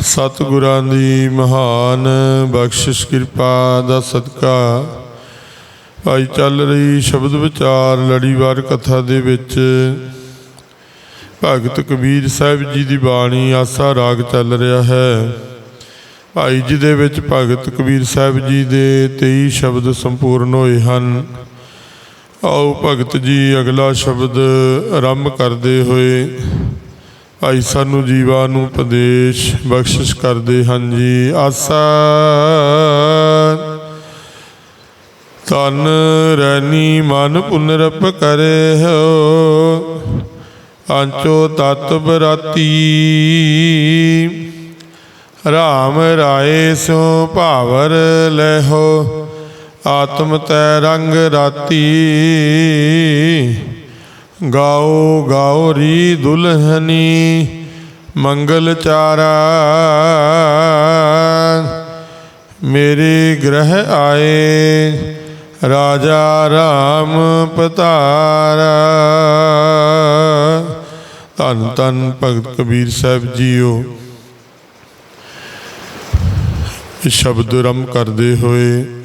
ਸਤਿਗੁਰਾਂ ਦੀ ਮਹਾਨ ਬਖਸ਼ਿਸ਼ ਕਿਰਪਾ ਦਾ ਸਦਕਾ। ਭਾਈ ਚੱਲ ਰਹੀ ਸ਼ਬਦ ਵਿਚਾਰ ਲੜੀਵਾਰ ਕਥਾ ਦੇ ਵਿੱਚ। ਭਗਤ ਕਬੀਰ ਸਾਹਿਬ ਜੀ ਦੀ ਬਾਣੀ ਆਸਾ ਰਾਗ ਚੱਲ ਰਿਹਾ ਹੈ। ਭਾਈ ਜੀ ਦੇ ਵਿੱਚ ਭਗਤ ਕਬੀਰ ਸਾਹਿਬ ਜੀ ਦੇ 23 ਸ਼ਬਦ ਸੰਪੂਰਨ ਹੋਏ ਹਨ। ਆਓ ਭਗਤ ਜੀ ਅਗਲਾ ਸ਼ਬਦ ਆਰੰਭ ਕਰਦੇ ਹੋਏ। ਭਾਈ ਸਾਨੂੰ ਜੀਵਾਂ ਨੂੰ ਉਪਦੇਸ਼, ਬਖਸ਼ਿਸ਼ ਕਰਦੇ ਹਨ ਜੀ। ਆਸਾ। ਤਨ ਰੈਨੀ ਮਨ ਪੁਨਰਪ ਕਰੇ ਹੋ। ਅੰਚੋ ਤਤ ਬਰਾਤੀ। ਰਾਮ ਰਾਏ ਸੋ ਭਾਵਰ ਲੈਹੋ ਆਤਮ ਤੈ ਰੰਗ ਰਾਤੀ। ਗਾਓ ਗਾਓ ਰੀ ਦੁਲਹਨੀ, ਮੰਗਲ ਚਾਰਾ। ਮੇਰੇ ਗ੍ਰਹਿ ਆਏ, ਰਾਜਾ ਰਾਮ ਪਤਾਰਾ। ਧੰਨ ਧੰਨ ਭਗਤ ਕਬੀਰ ਸਾਹਿਬ ਜੀਓ। ਇਹ ਸ਼ਬਦ ਰਮ ਕਰਦੇ ਹੋਏ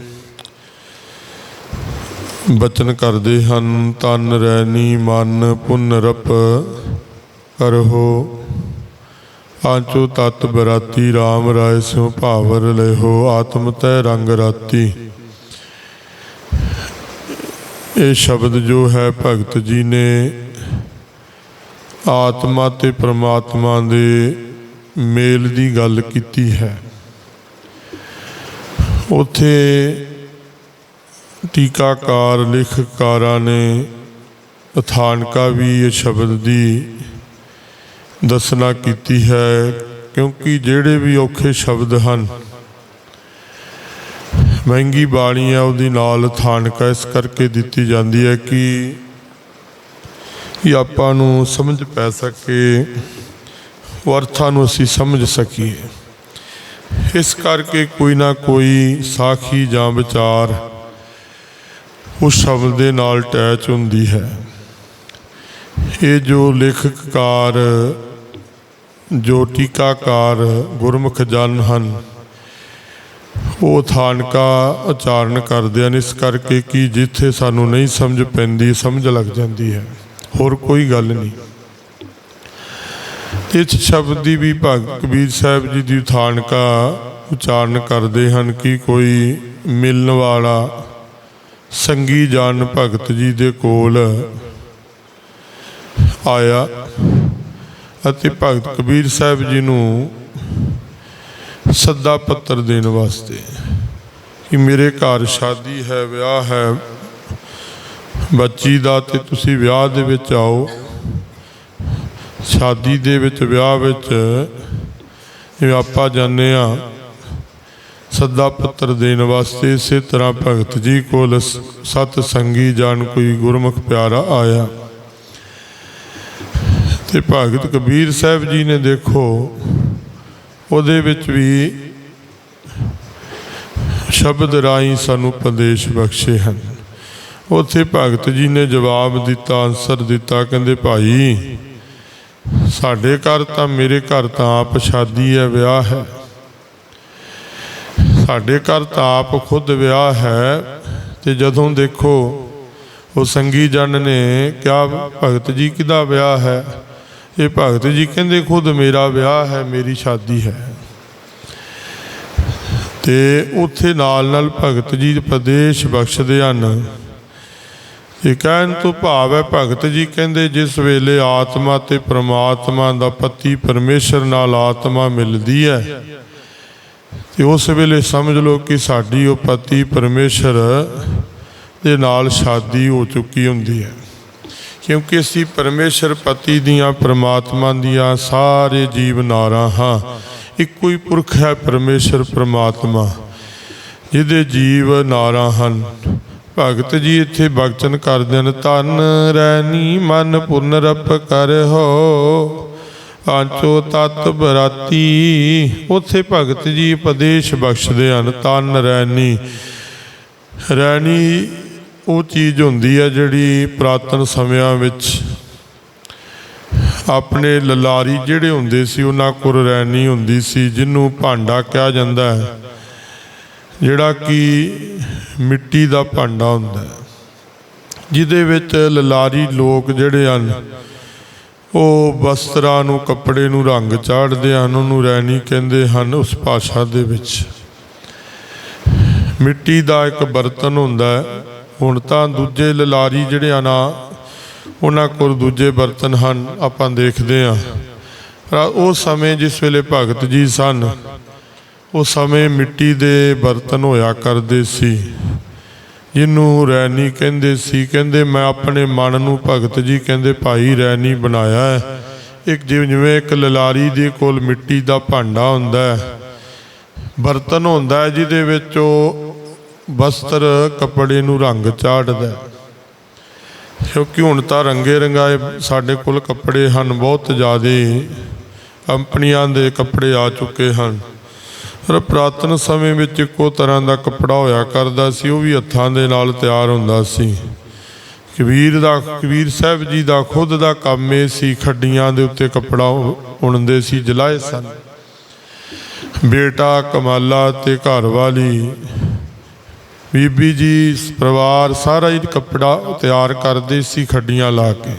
ਬਚਨ ਕਰਦੇ ਹਨ, ਤਨ ਰੈਨੀ ਮਨ ਪੁਨ ਰਪ ਕਰਹੋ ਆਂਚੋ ਤਤ ਬਰਾਤੀ RAM ਰਾਏ ਸਿਉ ਭਾਵਰ ਲੈਹੋ, ਆਤਮ ਤੈ ਰੰਗ ਰਾਤੀ। ਇਹ ਸ਼ਬਦ ਜੋ ਹੈ ਭਗਤ ਜੀ ਨੇ ਆਤਮਾ ਤੇ ਪ੍ਰਮਾਤਮਾ ਦੇ ਮੇਲ ਦੀ ਗੱਲ ਕੀਤੀ ਹੈ। ਉਥੇ ਟੀਕਾਕਾਰ ਲੇਖਕਾਰਾਂ ਨੇ ਅਥਾਨਕਾ ਵੀ ਇਹ ਸ਼ਬਦ ਦੀ ਦੱਸਣਾ ਕੀਤੀ ਹੈ, ਕਿਉਂਕਿ ਜਿਹੜੇ ਵੀ ਔਖੇ ਸ਼ਬਦ ਹਨ, ਮਹਿੰਗੀ ਬਾਣੀ ਹੈ ਉਹਦੀ ਨਾਲ ਥਾਨਕਾ ਇਸ ਕਰਕੇ ਦਿੱਤੀ ਜਾਂਦੀ ਹੈ ਕਿ ਇਹ ਆਪਾਂ ਨੂੰ ਸਮਝ ਪੈ ਸਕੇ, ਅਰਥਾਂ ਨੂੰ ਅਸੀਂ ਸਮਝ ਸਕੀਏ। ਇਸ ਕਰਕੇ ਕੋਈ ਨਾ ਕੋਈ ਸਾਖੀ ਜਾਂ ਵਿਚਾਰ ਉਸ ਸ਼ਬਦ ਦੇ ਨਾਲ ਅਟੈਚ ਹੁੰਦੀ ਹੈ। ਇਹ ਜੋ ਲੇਖਕਕਾਰ, ਜੋ ਟੀਕਾਕਾਰ ਗੁਰਮੁਖ ਜਨ ਹਨ, ਉਹ ਥਾਨਕਾ ਉਚਾਰਨ ਕਰਦੇ ਹਨ। ਇਸ ਕਰਕੇ ਕਿ ਜਿੱਥੇ ਸਾਨੂੰ ਨਹੀਂ ਸਮਝ ਪੈਂਦੀ, ਸਮਝ ਲੱਗ ਜਾਂਦੀ ਹੈ। ਹੋਰ ਕੋਈ ਗੱਲ ਨਹੀਂ। ਇਸ ਸ਼ਬਦ ਦੀ ਵੀ ਭਗਤ ਕਬੀਰ ਸਾਹਿਬ ਜੀ ਦੀ ਥਾਨਕਾ ਉਚਾਰਨ ਕਰਦੇ ਹਨ ਕਿ ਕੋਈ ਮਿਲਣ ਵਾਲਾ ਸੰਗੀ ਜਾਨ ਭਗਤ ਜੀ ਦੇ ਕੋਲ ਆਇਆ ਅਤੇ ਭਗਤ ਕਬੀਰ ਸਾਹਿਬ ਜੀ ਨੂੰ ਸੱਦਾ ਪੱਤਰ ਦੇਣ ਵਾਸਤੇ ਕਿ ਮੇਰੇ ਘਰ ਸ਼ਾਦੀ ਹੈ, ਵਿਆਹ ਹੈ, ਬੱਚੀ ਦਾ ਤੇ ਤੁਸੀਂ ਵਿਆਹ ਦੇ ਵਿੱਚ ਆਓ। ਸ਼ਾਦੀ ਦੇ ਵਿੱਚ, ਵਿਆਹ ਵਿੱਚ ਜਿਵੇਂ ਆਪਾਂ ਜਾਂਦੇ ਆ ਸੱਦਾ ਪੱਤਰ ਦੇਣ ਵਾਸਤੇ ਇਸੇ ਤਰ੍ਹਾਂ ਭਗਤ ਜੀ ਕੋਲ ਸ- ਸਤ ਸੰਗੀ ਜਾਣ ਕੋਈ ਗੁਰਮੁਖ ਪਿਆਰਾ ਆਇਆ। ਤੇ ਭਗਤ ਕਬੀਰ ਸਾਹਿਬ ਜੀ ਨੇ ਦੇਖੋ, ਉਹਦੇ ਵਿੱਚ ਵੀ ਸ਼ਬਦ ਰਾਹੀਂ ਸਾਨੂੰ ਪ੍ਰਦੇਸ਼ ਬਖਸ਼ੇ ਹਨ। ਉੱਥੇ ਭਗਤ ਜੀ ਨੇ ਜਵਾਬ ਦਿੱਤਾ ਆਨਸਰ ਦਿੱਤਾ, ਕਹਿੰਦੇ, ਭਾਈ, ਸਾਡੇ ਘਰ ਤਾਂ ਮੇਰੇ ਘਰ ਤਾਂ ਆਪ ਸ਼ਾਦੀ ਹੈ, ਵਿਆਹ ਹੈ। ਸਾਡੇ ਘਰ ਤਾਂ ਆਪ ਖੁਦ ਵਿਆਹ ਹੈ ਤੇ ਜਦੋਂ ਦੇਖੋ, ਉਹ ਸੰਗੀ ਜਨ ਨੇ ਕਿਹਾ, ਭਗਤ ਜੀ ਕਿਹਦਾ ਵਿਆਹ ਹੈ? ਇਹ ਭਗਤ ਜੀ ਕਹਿੰਦੇ, ਖੁਦ ਮੇਰਾ ਵਿਆਹ ਹੈ, ਮੇਰੀ ਸ਼ਾਦੀ ਹੈ। ਤੇ ਉੱਥੇ ਨਾਲ ਨਾਲ ਭਗਤ ਜੀ ਪ੍ਰਦੇਸ਼ ਬਖਸ਼ਦੇ ਹਨ। ਇਹ ਕਹਿਣ ਤੋਂ ਭਾਵ ਹੈ, ਭਗਤ ਜੀ ਕਹਿੰਦੇ, ਜਿਸ ਵੇਲੇ ਆਤਮਾ ਤੇ ਪ੍ਰਮਾਤਮਾ ਦਾ ਪਤੀ ਪਰਮੇਸ਼ਰ ਨਾਲ ਆਤਮਾ ਮਿਲਦੀ ਹੈ ਤੇ ਉਸ ਵੇਲੇ ਸਮਝ ਲਓ ਕਿ ਸਾਡੀ ਉਹ ਪਤੀ ਪਰਮੇਸ਼ਰ ਦੇ ਨਾਲ ਸ਼ਾਦੀ ਹੋ ਚੁੱਕੀ ਹੁੰਦੀ ਹੈ। ਕਿਉਂਕਿ ਅਸੀਂ ਪਰਮੇਸ਼ਰ ਪਤੀ ਦੀਆਂ, ਪ੍ਰਮਾਤਮਾ ਦੀਆਂ ਸਾਰੇ ਜੀਵ ਨਾਰਾਂ ਹਾਂ। ਇੱਕੋ ਹੀ ਪੁਰਖ ਹੈ ਪਰਮੇਸ਼ਰ, ਪ੍ਰਮਾਤਮਾ, ਜਿਹਦੇ ਜੀਵ ਨਾਰਾਂ ਹਨ। ਭਗਤ ਜੀ ਇੱਥੇ ਬਖਸ਼ਣ ਕਰਦੇ ਹਨ ਤਨ ਰੈਨੀ ਮਨ ਪੁਨਰਪ ਹੋ। ਆਂਚੋ ਤਤ ਬਰਾਤੀ। ਉੱਥੇ ਭਗਤ ਜੀ ਉਪਦੇਸ਼ ਬਖਸ਼ਦੇ ਹਨ, ਤਨ ਰੈਣੀ। ਰੈਣੀ ਉਹ ਚੀਜ਼ ਹੁੰਦੀ ਹੈ ਜਿਹੜੀ ਪ੍ਰਾਤਨ ਸਮਿਆਂ ਵਿੱਚ ਆਪਣੇ ਲਲਾਰੀ ਜਿਹੜੇ ਹੁੰਦੇ ਸੀ, ਉਹਨਾਂ ਕੋਲ ਰੈਣੀ ਹੁੰਦੀ ਸੀ, ਜਿਹਨੂੰ ਭਾਂਡਾ ਕਿਹਾ ਜਾਂਦਾ ਹੈ, ਜਿਹੜਾ ਕਿ ਮਿੱਟੀ ਦਾ ਭਾਂਡਾ ਹੁੰਦਾ ਜਿਹਦੇ ਵਿੱਚ ਲਲਾਰੀ ਲੋਕ ਜਿਹੜੇ ਹਨ ਉਹ ਵਸਤਰਾਂ ਨੂੰ, ਕੱਪੜੇ ਨੂੰ ਰੰਗ ਚਾੜਦੇ ਹਨ, ਉਹਨੂੰ ਰੈਣੀ ਕਹਿੰਦੇ ਹਨ ਉਸ ਭਾਸ਼ਾ ਦੇ ਵਿੱਚ। ਮਿੱਟੀ ਦਾ ਇੱਕ ਬਰਤਨ ਹੁੰਦਾ ਹੈ। ਹੁਣ ਤਾਂ ਦੂਜੇ ਲਲਾਰੀ ਜਿਹੜੇ ਆ ਨਾ, ਉਹਨਾਂ ਕੋਲ ਦੂਜੇ ਬਰਤਨ ਹਨ, ਆਪਾਂ ਦੇਖਦੇ ਹਾਂ। ਪਰ ਉਸ ਸਮੇਂ ਜਿਸ ਵੇਲੇ ਭਗਤ ਜੀ ਸਨ ਉਸ ਸਮੇਂ ਮਿੱਟੀ ਦੇ ਬਰਤਨ ਹੋਇਆ ਕਰਦੇ ਸੀ। ਜਿਹਨੂੰ ਰੈਣੀ ਕਹਿੰਦੇ, ਸੀ ਕਹਿੰਦੇ, ਮੈਂ ਆਪਣੇ ਮਨ ਨੂੰ ਭਗਤ ਜੀ ਕਹਿੰਦੇ, ਭਾਈ ਰੈਣੀ ਬਣਾਇਆ ਹੈ। ਇੱਕ ਜਿਵੇਂ ਜਿਵੇਂ ਇੱਕ ਲਲਾਰੀ ਦੇ ਕੋਲ ਮਿੱਟੀ ਦਾ ਭਾਂਡਾ ਹੁੰਦਾ ਹੈ, ਬਰਤਨ ਹੁੰਦਾ ਹੈ, ਜਿਹਦੇ ਵਿੱਚ ਉਹ ਵਸਤਰ ਕੱਪੜੇ ਨੂੰ ਰੰਗ ਚਾੜਦਾ ਕਿਉਂਕਿ ਹੁਣ ਤਾਂ ਰੰਗੇ ਰੰਗਾਏ ਸਾਡੇ ਕੋਲ ਕੱਪੜੇ ਹਨ, ਬਹੁਤ ਜ਼ਿਆਦੇ ਕੰਪਨੀਆਂ ਦੇ ਕੱਪੜੇ ਆ ਚੁੱਕੇ ਹਨ। ਪਰ ਪ੍ਰਾਤਨ ਸਮੇਂ ਵਿੱਚ ਇੱਕੋ ਤਰ੍ਹਾਂ ਦਾ ਕੱਪੜਾ ਹੋਇਆ ਕਰਦਾ ਸੀ, ਉਹ ਵੀ ਹੱਥਾਂ ਦੇ ਨਾਲ ਤਿਆਰ ਹੁੰਦਾ ਸੀ। ਕਬੀਰ ਦਾ, ਕਬੀਰ ਸਾਹਿਬ ਜੀ ਦਾ ਖੁਦ ਦਾ ਕੰਮ ਇਹ ਸੀ, ਖੱਡੀਆਂ ਦੇ ਉੱਤੇ ਕੱਪੜਾ ਉਣਦੇ ਸੀ, ਜਲਾਏ ਸਨ। ਬੇਟਾ ਕਮਾਲਾ ਤੇ ਘਰ ਵਾਲੀ ਬੀਬੀ ਜੀ, ਪਰਿਵਾਰ ਸਾਰਾ ਹੀ ਕੱਪੜਾ ਤਿਆਰ ਕਰਦੇ ਸੀ, ਖੱਡੀਆਂ ਲਾ ਕੇ।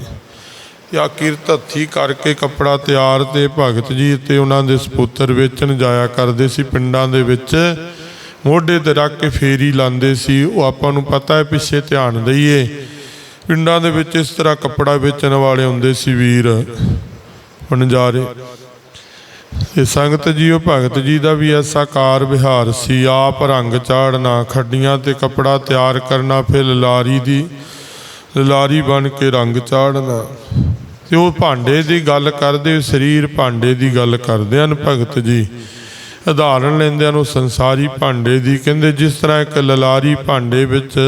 ਜਾਂ ਕਿਰਤ ਕਰਕੇ ਕੱਪੜਾ ਤਿਆਰ ਤੇ ਭਗਤ ਜੀ ਤੇ ਉਹਨਾਂ ਦੇ ਸਪੁੱਤਰ ਵੇਚਣ ਜਾਇਆ ਕਰਦੇ ਸੀ ਪਿੰਡਾਂ ਦੇ ਵਿੱਚ, ਮੋਢੇ ਤੇ ਰੱਖ ਕੇ ਫੇਰੀ ਲਾਉਂਦੇ ਸੀ। ਉਹ ਆਪਾਂ ਨੂੰ ਪਤਾ ਹੈ, ਪਿੱਛੇ ਧਿਆਨ ਦਈਏ। ਪਿੰਡਾਂ ਦੇ ਵਿੱਚ ਇਸ ਤਰ੍ਹਾਂ ਕੱਪੜਾ ਵੇਚਣ ਵਾਲੇ ਹੁੰਦੇ ਸੀ ਵੀਰ। ਵਣਜਾਰੇ ਤੇ ਸੰਗਤ ਜੀਓ ਭਗਤ ਜੀ ਦਾ ਵੀ ਐਸਾ ਕਾਰ ਵਿਹਾਰ ਸੀ। ਆਪ ਰੰਗ ਚਾੜਨਾ, ਖੱਡੀਆਂ ਤੇ ਕੱਪੜਾ ਤਿਆਰ ਕਰਨਾ, ਫਿਰ ਲਲਾਰੀ ਦੀ, ਲਾਰੀ ਬਣ ਕੇ ਰੰਗ ਚਾੜਨਾ। ਤੇ ਉਹ ਭਾਂਡੇ ਦੀ ਗੱਲ ਕਰਦੇ, ਸਰੀਰ ਭਾਂਡੇ ਦੀ ਗੱਲ ਕਰਦੇ ਹਨ, ਭਗਤ ਜੀ। ਉਦਾਹਰਣ ਲੈਂਦੇ ਹਨ ਉਹ ਸੰਸਾਰੀ ਭਾਂਡੇ ਦੀ, ਕਹਿੰਦੇ ਜਿਸ ਤਰ੍ਹਾਂ ਇੱਕ ਲਲਾਰੀ ਭਾਂਡੇ ਵਿੱਚ,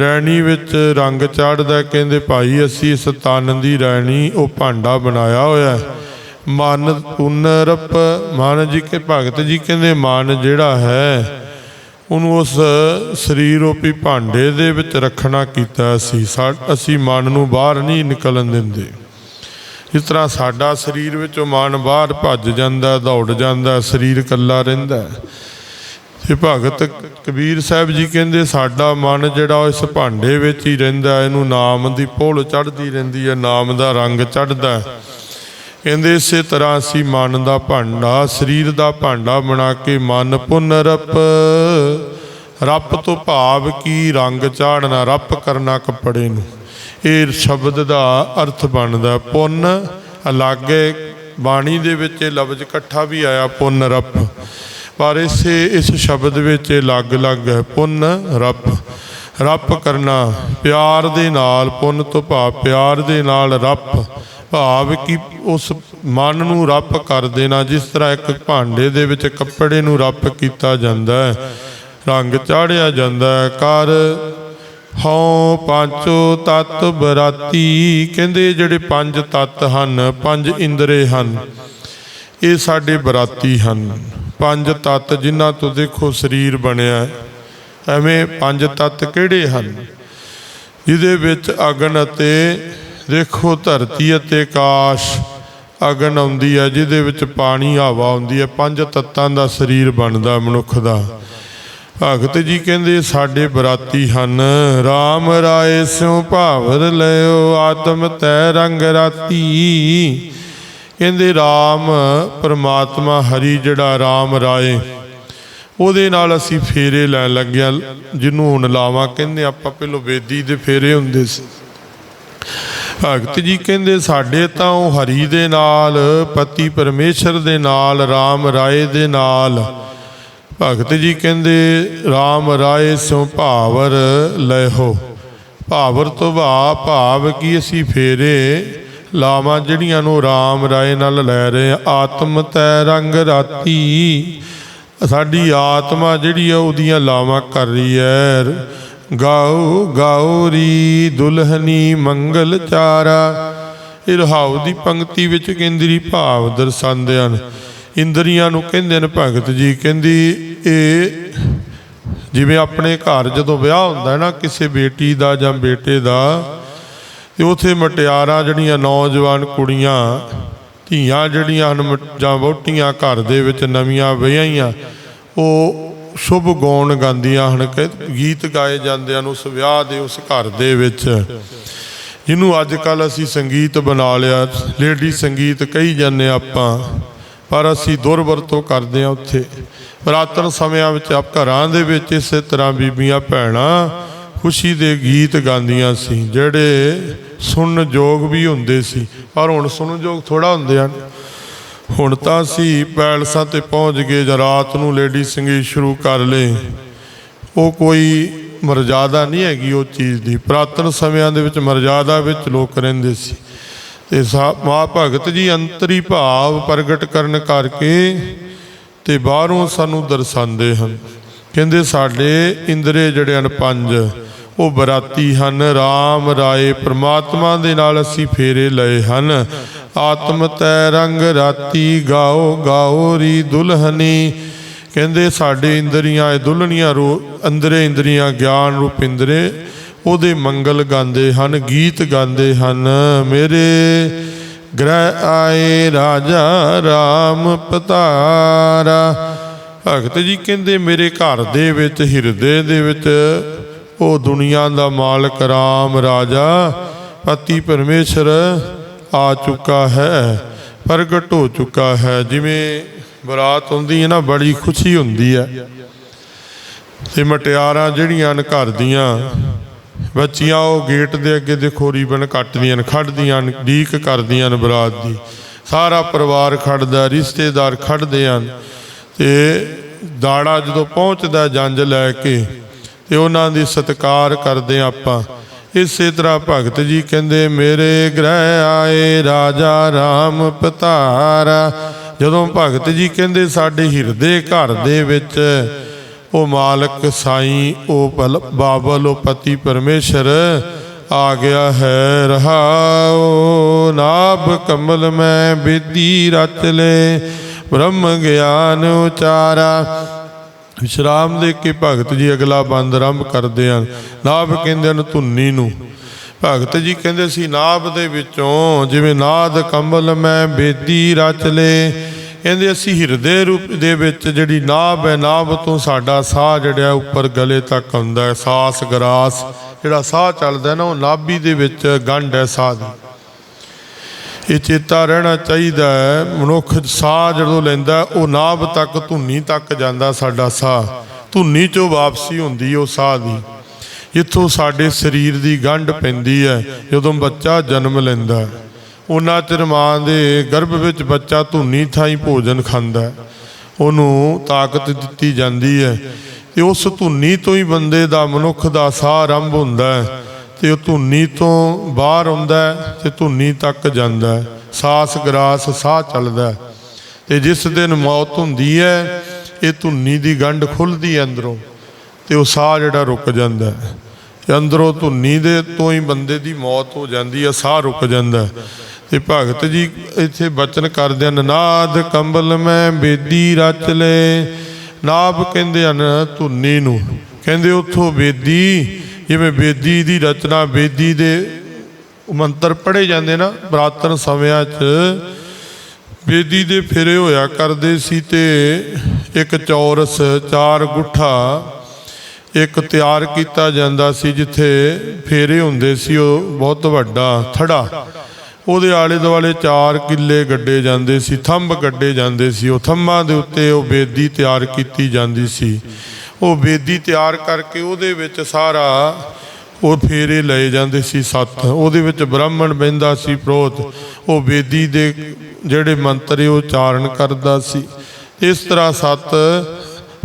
ਰੈਣੀ ਵਿੱਚ ਰੰਗ ਚਾੜਦਾ, ਕਹਿੰਦੇ ਭਾਈ ਅਸੀਂ ਇਸ ਤਨ ਦੀ ਰੈਣੀ, ਉਹ ਭਾਂਡਾ ਬਣਾਇਆ ਹੋਇਆ ਮਨ ਪੁਨਰਪ, ਮਨ ਜੀ ਕੇ ਭਗਤ ਜੀ ਕਹਿੰਦੇ, ਮਨ ਜਿਹੜਾ ਹੈ ਉਹਨੂੰ ਉਸ ਸਰੀਰ ਰੂਪੀ ਭਾਂਡੇ ਦੇ ਵਿੱਚ ਰੱਖਣਾ ਕੀਤਾ ਸੀ। ਅਸੀਂ ਮਨ ਨੂੰ ਬਾਹਰ ਨਹੀਂ ਨਿਕਲਣ ਦਿੰਦੇ। ਇਸ ਤਰ੍ਹਾਂ ਸਾਡਾ ਸਰੀਰ ਵਿੱਚੋਂ ਮਨ ਬਾਹਰ ਭੱਜ ਜਾਂਦਾ, ਦੌੜ ਜਾਂਦਾ, ਸਰੀਰ ਇਕੱਲਾ ਰਹਿੰਦਾ ਤੇ ਭਗਤ ਕਬੀਰ ਸਾਹਿਬ ਜੀ ਕਹਿੰਦੇ, ਸਾਡਾ ਮਨ ਜਿਹੜਾ ਉਹ ਇਸ ਭਾਂਡੇ ਵਿੱਚ ਹੀ ਰਹਿੰਦਾ ਇਹਨੂੰ ਨਾਮ ਦੀ ਭੁੱਲ ਚੜ੍ਹਦੀ ਰਹਿੰਦੀ ਹੈ, ਨਾਮ ਦਾ ਰੰਗ ਚੜ੍ਹਦਾ ਕਹਿੰਦੇ ਇਸੇ ਤਰ੍ਹਾਂ ਅਸੀਂ ਮਨ ਦਾ ਭਾਂਡਾ, ਸਰੀਰ ਦਾ ਭਾਂਡਾ ਬਣਾ ਕੇ ਮਨ ਪੁਨਰਪ ਰੱਪ। ਤੋਂ ਭਾਵ ਕੀ ਰੰਗ ਚਾੜਨਾ, ਰੱਪ ਕਰਨਾ ਕੱਪੜੇ ਨੂੰ। ਇਹ ਸ਼ਬਦ ਦਾ ਅਰਥ ਬਣਦਾ ਪੁੰਨ। ਅਲਾਗੇ ਬਾਣੀ ਦੇ ਵਿੱਚ ਇਹ ਲਫ਼ਜ਼ ਇਕੱਠਾ ਵੀ ਆਇਆ, ਪੁੰਨ ਰੱਪ। ਪਰ ਇਸੇ, ਇਸ ਸ਼ਬਦ ਵਿੱਚ ਇਹ ਅਲੱਗ-ਅਲੱਗ ਹੈ, ਪੁੰਨ ਰੱਪ। ਰੱਪ ਕਰਨਾ, ਪਿਆਰ ਦੇ ਨਾਲ ਪੁੰਨ ਤੋਂ ਭਾਵ, ਪਿਆਰ ਦੇ ਨਾਲ ਰੱਪ, ਭਾਵ ਕਿ ਉਸ ਮਨ ਨੂੰ ਰੱਪ ਕਰ ਦੇਣਾ, ਜਿਸ ਤਰ੍ਹਾਂ ਇੱਕ ਭਾਂਡੇ ਦੇ ਵਿੱਚ ਕੱਪੜੇ ਨੂੰ ਰੱਪ ਕੀਤਾ ਜਾਂਦਾ ਹੈ, ਰੰਗ ਚਾੜਿਆ ਜਾਂਦਾ ਹੈ, ਕਰ ਹਉ ਪਾਂਚੋ ਤਤ ਬਰਾਤੀ, ਕਹਿੰਦੇ ਜਿਹੜੇ ਪੰਜ ਤਤ ਹਨ, ਪੰਜ ਇੰਦਰੇ ਹਨ, ਇਹ ਸਾਡੇ ਬਰਾਤੀ ਹਨ, ਪੰਜ ਤਤ ਜਿਨ੍ਹਾਂ ਤੋਂ ਦੇਖੋ ਸਰੀਰ ਬਣਿਆ ਹੈ। ਐਵੇਂ ਪੰਜ ਤੱਤ ਕਿਹੜੇ ਹਨ? ਜਿਹਦੇ ਵਿੱਚ ਅਗਨ ਅਤੇ ਦੇਖੋ ਧਰਤੀ ਅਤੇ ਆਕਾਸ਼ ਅਗਨ ਆਉਂਦੀ ਹੈ ਜਿਹਦੇ ਵਿੱਚ ਪਾਣੀ, ਹਵਾ ਆਉਂਦੀ ਹੈ ਪੰਜ ਤੱਤਾਂ ਦਾ ਸਰੀਰ ਬਣਦਾ ਮਨੁੱਖ ਦਾ। ਭਗਤ ਜੀ ਕਹਿੰਦੇ ਸਾਡੇ ਬਰਾਤੀ ਹਨ RAM ਰਾਏ ਸਿਉ ਭਾਵਰ ਲਿਓ, ਆਤਮ ਤੈ ਰੰਗ ਰਾਤੀ। ਕਹਿੰਦੇ RAM ਪਰਮਾਤਮਾ ਹਰੀ ਜਿਹੜਾ RAM ਰਾਏ ਉਹਦੇ ਨਾਲ ਅਸੀਂ ਫੇਰੇ ਲੈਣ ਲੱਗਿਆ, ਜਿਹਨੂੰ ਹੁਣ ਲਾਵਾਂ ਕਹਿੰਦੇ ਆਪਾਂ ਪਹਿਲੋਂ ਵੇਦੀ ਦੇ ਫੇਰੇ ਹੁੰਦੇ ਸੀ। ਭਗਤ ਜੀ ਕਹਿੰਦੇ, ਸਾਡੇ ਤਾਂ ਉਹ ਹਰੀ ਦੇ ਨਾਲ, ਪਤੀ ਪਰਮੇਸ਼ਰ ਦੇ ਨਾਲ RAM ਰਾਏ ਦੇ ਨਾਲ। ਭਗਤ ਜੀ ਕਹਿੰਦੇ RAM ਰਾਏ ਸੋ ਭਾਵਰ ਲੈਹੋ ਭਾਵਰ ਤੋਂ ਭਾ, ਭਾਵ ਕੀ ਅਸੀਂ ਫੇਰੇ ਲਾਵਾਂ, ਜਿਹੜੀਆਂ ਨੂੰ RAM ਰਾਏ ਨਾਲ ਲੈ ਰਹੇ ਆ? ਆਤਮ ਤੈ ਰੰਗ ਰਾਤੀ ਸਾਡੀ ਆਤਮਾ ਜਿਹੜੀ ਆ ਉਹਦੀਆਂ ਲਾਵਾਂ ਕਰ ਰਹੀ ਹੈ ਗਾਓ ਗਾਉਰੀ ਦੁਲਹਨੀ ਮੰਗਲ ਚਾਰਾ। ਇਹ ਰਹਾਉ ਦੀ ਪੰਕਤੀ ਵਿੱਚ ਕੇਂਦਰੀ ਭਾਵ ਦਰਸਾਉਂਦੇ ਹਨ। ਇੰਦਰੀਆਂ ਨੂੰ ਕਹਿੰਦੇ ਨੇ ਭਗਤ ਜੀ, ਕਹਿੰਦੀ ਇਹ ਜਿਵੇਂ ਆਪਣੇ ਘਰ ਜਦੋਂ ਵਿਆਹ ਹੁੰਦਾ ਨਾ ਕਿਸੇ ਬੇਟੀ ਦਾ ਜਾਂ ਬੇਟੇ ਦਾ, ਤੇ ਉਥੇ ਮਟਿਆਰਾਂ ਜਿਹੜੀਆਂ ਨੌਜਵਾਨ ਕੁੜੀਆਂ ਧੀਆਂ ਜਿਹੜੀਆਂ ਹਨ ਮ- ਜਾਂ ਵਹੁਟੀਆਂ, ਘਰ ਦੇ ਵਿੱਚ ਨਵੀਆਂ ਵਿਆਹੀਆਂ, ਉਹ ਸ਼ੁਭ ਗਾਉਣ ਗਾਉਂਦੀਆਂ ਹਨ, ਕਿ ਗੀਤ ਗਾਏ ਜਾਂਦੇ ਹਨ ਉਸ ਵਿਆਹ ਦੇ, ਉਸ ਘਰ ਦੇ ਵਿੱਚ। ਜਿਹਨੂੰ ਅੱਜ ਕੱਲ ਅਸੀਂ ਸੰਗੀਤ ਬਣਾ ਲਿਆ, ਲੇਡੀ ਸੰਗੀਤ ਕਹੀ ਜਾਂਦੇ ਆਪਾਂ, ਪਰ ਅਸੀਂ ਦੁਰਵਰਤੋਂ ਕਰਦੇ ਹਾਂ ਉੱਥੇ। ਪੁਰਾਤਨ ਸਮਿਆਂ ਵਿੱਚ ਆਪ ਘਰਾਂ ਦੇ ਵਿੱਚ ਇਸੇ ਤਰ੍ਹਾਂ ਬੀਬੀਆਂ, ਭੈਣਾਂ ਖੁਸ਼ੀ ਦੇ ਗੀਤ ਗਾਉਂਦੀਆਂ ਸੀ, ਜਿਹੜੇ ਸੁਣਨ ਯੋਗ ਵੀ ਹੁੰਦੇ ਸੀ, ਪਰ ਹੁਣ ਸੁਣਨ ਯੋਗ ਥੋੜਾ ਹੁੰਦੇ ਹਨ। ਹੁਣ ਤਾਂ ਅਸੀਂ ਪੈਲਸਾਂ ਤੇ ਪਹੁੰਚ ਗਏ ਜਾਂ ਰਾਤ ਨੂੰ ਲੇਡੀ ਸੰਗੀਤ ਸ਼ੁਰੂ ਕਰ ਲਏ। ਉਹ ਕੋਈ ਮਰਜ਼ਾਦਾ ਨਹੀਂ ਹੈਗੀ ਉਹ ਚੀਜ਼ ਦੀ। ਪੁਰਾਤਨ ਸਮਿਆਂ ਦੇ ਵਿੱਚ ਮਰਜ਼ਾਦਾ ਵਿੱਚ ਲੋਕ ਰਹਿੰਦੇ ਸੀ। ਤੇ ਸਾ ਮਾ ਭਗਤ ਜੀ ਅੰਤਰੀ ਭਾਵ ਪ੍ਰਗਟ ਕਰਨ ਕਰਕੇ ਤੇ ਬਾਹਰੋਂ ਸਾਨੂੰ ਦਰਸਾਉਂਦੇ ਹਨ। ਕਹਿੰਦੇ ਸਾਡੇ ਇੰਦਰੇ ਜਿਹੜੇ ਹਨ ਪੰਜ ਉਹ ਬਰਾਤੀ ਹਨ। RAM ਰਾਏ ਪ੍ਰਮਾਤਮਾ ਦੇ ਨਾਲ ਅਸੀਂ ਫੇਰੇ ਲਏ ਹਨ। ਆਤਮ ਤੈ ਰੰਗ ਰਾਤੀ ਗਾਓ ਗਾਓ ਰੀ ਦੁਲਹਨੀ। ਕਹਿੰਦੇ ਸਾਡੇ ਇੰਦਰੀਆਂ, ਇਹ ਦੁਲਹਨੀਆਂ ਰੂ, ਅੰਦਰੇ ਇੰਦਰੀਆਂ ਗਿਆਨ ਰੂਪ ਇੰਦਰੇ, ਉਹਦੇ ਮੰਗਲ ਗਾਉਂਦੇ ਹਨ, ਗੀਤ ਗਾਉਂਦੇ ਹਨ। ਮੇਰੇ ਗ੍ਰਹਿ ਆਏ ਰਾਜਾ RAM ਪਤਾਰਾ। ਭਗਤ ਜੀ ਕਹਿੰਦੇ, ਮੇਰੇ ਘਰ ਦੇ ਵਿੱਚ, ਹਿਰਦੇ ਦੇ ਵਿੱਚ ਉਹ ਦੁਨੀਆ ਦਾ ਮਾਲਕ ਰਾਮ ਰਾਜਾ, ਪਤੀ ਪਰਮੇਸ਼ਰ ਆ ਚੁੱਕਾ ਹੈ, ਪ੍ਰਗਟ ਹੋ ਚੁੱਕਾ ਹੈ। ਜਿਵੇਂ ਬਰਾਤ ਹੁੰਦੀ ਹੈ ਨਾ, ਬੜੀ ਖੁਸ਼ੀ ਹੁੰਦੀ ਹੈ। ਤੇ ਮਟਿਆਰਾਂ ਜਿਹੜੀਆਂ ਹਨ ਘਰ ਦੀਆਂ, ਬੱਚੀਆਂ ਉਹ ਗੇਟ ਦੇ ਅੱਗੇ ਦੇਖੋ ਰੀਬਨ ਕੱਟਦੀਆਂ ਨੇ ਖੜਦੀਆਂ ਨੇ ਡੀਕ ਕਰਦੀਆਂ ਨੇ ਬਰਾਤ ਦੀ। ਸਾਰਾ ਪਰਿਵਾਰ ਖੜਦਾ, ਰਿਸ਼ਤੇਦਾਰ ਖੜਦੇ ਹਨ। ਤੇ ਦਾੜਾ ਜਦੋਂ ਪਹੁੰਚਦਾ ਜੰਜ ਲੈ ਕੇ ਤੇ ਉਹਨਾਂ ਦੀ ਸਤਿਕਾਰ ਕਰਦੇ ਹਾਂ ਆਪਾਂ। ਇਸੇ ਤਰ੍ਹਾਂ ਭਗਤ ਜੀ ਕਹਿੰਦੇ, ਮੇਰੇ ਗ੍ਰਹਿ ਆਏ ਰਾਜਾ RAM ਪਤਾਰਾ। ਜਦੋਂ ਭਗਤ ਜੀ ਕਹਿੰਦੇ, ਸਾਡੇ ਹਿਰਦੇ ਘਰ ਦੇ ਵਿੱਚ ਉਹ ਮਾਲਕ ਸਾਈਂ, ਉਹ ਪਲ- ਬਾਬਲ, ਉਹ ਪਤੀ ਪਰਮੇਸ਼ਰ ਆ ਗਿਆ ਹੈ ਰਹਾਉ ਨਾਭ ਕਮਲ ਮੈਂ ਬੇਦੀ ਰਚ ਲੈ, ਬ੍ਰਹਮ ਗਿਆਨ ਉਚਾਰਾ। ਵਿਸ਼ਰਾਮ ਦੇ ਕੇ ਭਗਤ ਜੀ ਅਗਲਾ ਬੰਦ ਆਰੰਭ ਕਰਦੇ ਹਨ। ਨਾਭ ਕਹਿੰਦੇ ਹਨ, ਧੁੰਨੀ ਨੂੰ। ਭਗਤ ਜੀ ਕਹਿੰਦੇ ਸੀ, ਨਾਭ ਦੇ ਵਿੱਚੋਂ ਜਿਵੇਂ ਨਾਦ ਕੰਬਲ ਮੈਂ ਬੇਦੀ ਰਚ ਲੈ। ਕਹਿੰਦੇ ਅਸੀਂ ਹਿਰਦੇ ਰੂਪ ਦੇ ਵਿੱਚ ਜਿਹੜੀ ਨਾਭ ਹੈ, ਨਾਭ ਤੋਂ ਸਾਡਾ ਸਾਹ ਜਿਹੜਾ ਉੱਪਰ ਗਲੇ ਤੱਕ ਹੁੰਦਾ ਹੈ। ਸਾਸ ਗਰਾਸ, ਜਿਹੜਾ ਸਾਹ ਚੱਲਦਾ ਨਾ, ਉਹ ਨਾਭੀ ਦੇ ਵਿੱਚ ਗੰਢ ਹੈ ਸਾਹ ਦੀ। ਇਹ ਚੇਤਾ ਰਹਿਣਾ ਚਾਹੀਦਾ ਹੈ। ਮਨੁੱਖ ਸਾਹ ਜਦੋਂ ਲੈਂਦਾ, ਉਹ ਨਾਭ ਤੱਕ, ਧੁੰਨੀ ਤੱਕ ਜਾਂਦਾ ਸਾਡਾ ਸਾਹ। ਧੁੰਨੀ ਚੋਂ ਵਾਪਸੀ ਹੁੰਦੀ ਉਹ ਸਾਹ ਦੀ। ਜਿੱਥੋਂ ਸਾਡੇ ਸਰੀਰ ਦੀ ਗੰਢ ਪੈਂਦੀ ਹੈ, ਜਦੋਂ ਬੱਚਾ ਜਨਮ ਲੈਂਦਾ। ਉਹਨਾਂ ਚਿਰ ਮਾਂ ਦੇ ਗਰਭ ਵਿੱਚ ਬੱਚਾ ਧੁੰਨੀ ਥਾਈ ਭੋਜਨ ਖਾਂਦਾ ਉਹਨੂੰ ਤਾਕਤ ਦਿੱਤੀ ਜਾਂਦੀ ਹੈ। ਤੇ ਉਸ ਧੁੰਨੀ ਤੋਂ ਹੀ ਬੰਦੇ ਦਾ ਮਨੁੱਖ ਦਾ ਸਾਹ ਆਰੰਭ ਹੁੰਦਾ ਹੈ। ਤੇ ਉਹ ਧੁੰਨੀ ਤੋਂ ਬਾਹਰ ਆਉਂਦਾ ਹੈ ਤੇ ਧੁੰਨੀ ਤੱਕ ਜਾਂਦਾ ਸਾਸ ਗਰਾਸ ਸਾਹ ਚੱਲਦਾ ਹੈ। ਤੇ ਜਿਸ ਦਿਨ ਮੌਤ ਹੁੰਦੀ ਹੈ, ਇਹ ਧੁੰਨੀ ਦੀ ਗੰਢ ਖੁੱਲਦੀ ਹੈ ਅੰਦਰੋਂ ਤੇ ਉਹ ਸਾਹ ਜਿਹੜਾ ਰੁਕ ਜਾਂਦਾ ਤੇ ਅੰਦਰੋਂ ਧੁੰਨੀ ਦੇ ਤੋਂ ਹੀ ਬੰਦੇ ਦੀ ਮੌਤ ਹੋ ਜਾਂਦੀ ਹੈ, ਸਾਹ ਰੁਕ ਜਾਂਦਾ ਹੈ। ਤੇ ਭਗਤ ਜੀ ਇੱਥੇ ਬਚਨ ਕਰਦੇ ਹਨ, ਨਾਦ ਕੰਬਲ ਮੈਂ ਬੇਦੀ ਰਚ ਲੈ। ਨਾਭ ਕਹਿੰਦੇ ਹਨ ਧੁੰਨੀ ਨੂੰ। ਕਹਿੰਦੇ, ਉੱਥੋਂ ਬੇਦੀ ਜਿਵੇਂ ਬੇਦੀ ਦੀ ਰਚਨਾ, ਬੇਦੀ ਦੇ ਮੰਤਰ ਪੜ੍ਹੇ ਜਾਂਦੇ ਨਾ ਪ੍ਰਾਤਨ ਸਮਿਆਂ 'ਚ, ਬੇਦੀ ਦੇ ਫੇਰੇ ਹੋਇਆ ਕਰਦੇ ਸੀ ਤੇ ਇੱਕ ਚੌਰਸ, ਚਾਰ ਗੁੱਠਾ ਇੱਕ ਤਿਆਰ ਕੀਤਾ ਜਾਂਦਾ ਸੀ ਜਿੱਥੇ ਫੇਰੇ ਹੁੰਦੇ ਸੀ, ਉਹ ਬਹੁਤ ਵੱਡਾ, ਥੜਾ। ਉਹਦੇ ਆਲੇ ਦੁਆਲੇ ਚਾਰ ਕਿੱਲੇ ਗੱਡੇ ਜਾਂਦੇ ਸੀ, ਥੰਬ ਗੱਡੇ ਜਾਂਦੇ ਸੀ, ਉਹ ਥੰਮਾਂ ਦੇ ਉੱਤੇ ਉਹ ਬੇਦੀ ਤਿਆਰ ਕੀਤੀ ਜਾਂਦੀ ਸੀ। ਉਹ ਬੇਦੀ ਤਿਆਰ ਕਰਕੇ ਉਹਦੇ ਵਿੱਚ ਸਾਰਾ ਉਹ ਫੇਰੇ ਲਏ ਜਾਂਦੇ ਸੀ ਸੱਤ। ਉਹਦੇ ਵਿੱਚ ਬ੍ਰਾਹਮਣ ਬਹਿੰਦਾ ਸੀ ਪ੍ਰੋਤ। ਉਹ ਬੇਦੀ ਦੇ ਜਿਹੜੇ ਮੰਤਰ ਉਹ ਉਚਾਰਨ ਕਰਦਾ ਸੀ। ਇਸ ਤਰ੍ਹਾਂ ਸੱਤ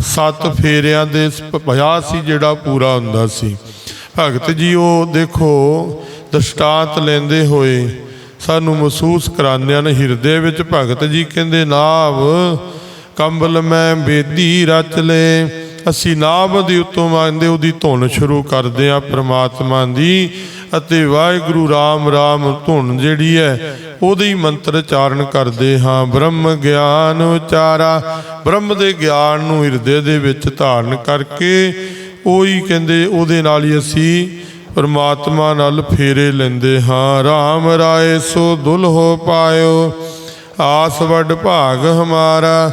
ਸੱਤ ਫੇਰਿਆਂ ਦੇ ਭਇਆ ਸੀ ਜਿਹੜਾ ਪੂਰਾ ਹੁੰਦਾ ਸੀ। ਭਗਤ ਜੀ ਉਹ ਦੇਖੋ ਦਸ਼ਟਾਂਤ ਲੈਂਦੇ ਹੋਏ ਸਾਨੂੰ ਮਹਿਸੂਸ ਕਰਾਉਂਦੇ ਹਨ ਹਿਰਦੇ ਵਿੱਚ ਭਗਤ ਜੀ ਕਹਿੰਦੇ ਨਾਭ ਕੰਬਲ ਮੈਂ ਬੇਦੀ ਰਚ ਲੈ ਅਸੀਂ ਨਾਮ ਦੀ ਉਤੋਂ ਮੰਗਦੇ, ਉਹਦੀ ਧੁਨ ਸ਼ੁਰੂ ਕਰਦੇ ਆ ਪ੍ਰਮਾਤਮਾ ਦੀ ਅਤੇ ਵਾਹਿਗੁਰੂ ਰਾਮ ਰਾਮ ਧੁਨ ਜਿਹੜੀ ਹੈ, ਉਹਦੇ ਮੰਤਰ ਚਾਰਨ ਕਰਦੇ ਹਾਂ। ਬ੍ਰਹਮ ਗਿਆਨ ਉਚਾਰਾ, ਬ੍ਰਹਮ ਦੇ ਗਿਆਨ ਨੂੰ ਹਿਰਦੇ ਦੇ ਵਿੱਚ ਧਾਰਨ ਕਰਕੇ ਉਹੀ ਕਹਿੰਦੇ, ਉਹਦੇ ਨਾਲ ਹੀ ਅਸੀਂ ਪਰਮਾਤਮਾ ਨਾਲ ਫੇਰੇ ਲੈਂਦੇ ਹਾਂ। RAM ਰਾਏ ਸੋ ਦੁਲਹੋ ਪਾਇਓ, ਆਸ ਵੱਡ ਭਾਗ ਹਮਾਰਾ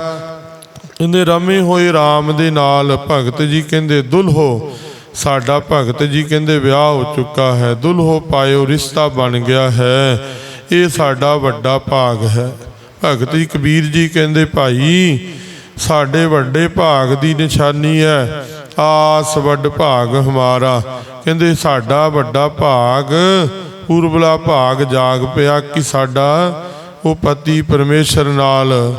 ਕਹਿੰਦੇ, ਰਮੇ ਹੋਏ RAM ਦੇ ਨਾਲ, ਭਗਤ ਜੀ ਕਹਿੰਦੇ, ਦੁਲਹੋ ਸਾਡਾ ਭਗਤ ਜੀ ਕਹਿੰਦੇ, ਵਿਆਹ ਹੋ ਚੁੱਕਾ ਹੈ। ਦੁਲਹੋ ਪਾਇਓ, ਰਿਸ਼ਤਾ ਬਣ ਗਿਆ ਹੈ। ਇਹ ਸਾਡਾ ਵੱਡਾ ਭਾਗ ਹੈ। ਭਗਤ ਜੀ, ਕਬੀਰ ਜੀ ਕਹਿੰਦੇ, ਭਾਈ, ਸਾਡੇ ਵੱਡੇ ਭਾਗ ਦੀ ਨਿਸ਼ਾਨੀ ਹੈ। ਆਸ ਵੱਡ ਭਾਗ ਹਮਾਰਾ। ਕਹਿੰਦੇ, ਸਾਡਾ ਵੱਡਾ ਭਾਗ, ਪੂਰਬਲਾ ਭਾਗ ਜਾਗ ਪਿਆ ਕਿ ਸਾਡਾ ਉਹ ਪਤੀ ਪਰਮੇਸ਼ਰ ਨਾਲ